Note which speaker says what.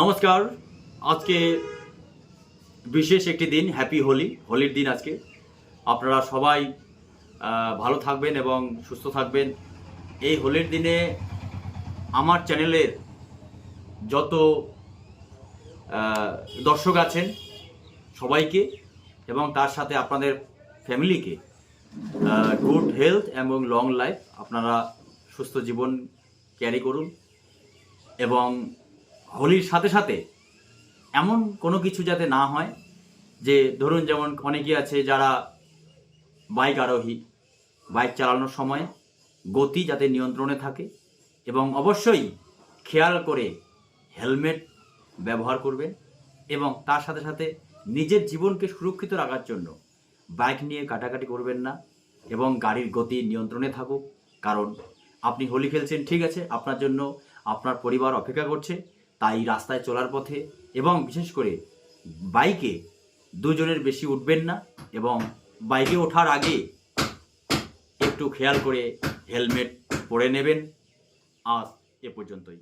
Speaker 1: নমস্কার। আজকে বিশেষ একটি দিন হ্যাপি হোলি হোলির দিন আজকে। আপনারা সবাই ভালো থাকবেন এবং সুস্থ থাকবেন। এই হোলির দিনে আমার চ্যানেলের যত দর্শক আছেন সবাইকে এবং তার সাথে আপনাদের ফ্যামিলিকে গুড হেলথ এবং লং লাইফ আপনারা সুস্থ জীবন ক্যারি করুন এবং হোলির সাথে সাথে এমন কোনো কিছু যাতে না হয় যে ধরুন যেমন অনেকে আছে যারা বাইক আরোহী, বাইক চালানোর সময় গতি যাতে নিয়ন্ত্রণে থাকে এবং অবশ্যই খেয়াল করে হেলমেট ব্যবহার করবেন এবং তার সাথে সাথে নিজের জীবনকে সুরক্ষিত রাখার জন্য বাইক নিয়ে কাটাকাটি করবেন না এবং গাড়ির গতি নিয়ন্ত্রণে থাকুক। কারণ আপনি হোলি খেলছেন, ঠিক আছে, আপনার জন্য আপনার পরিবার অপেক্ষা করছে। তাই রাস্তায় চলার পথে এবং বিশেষ করে বাইকে দুজনের বেশি উঠবেন না এবং বাইকে ওঠার আগে একটু খেয়াল করে হেলমেট পরে নেবেন। আজ এ পর্যন্তই।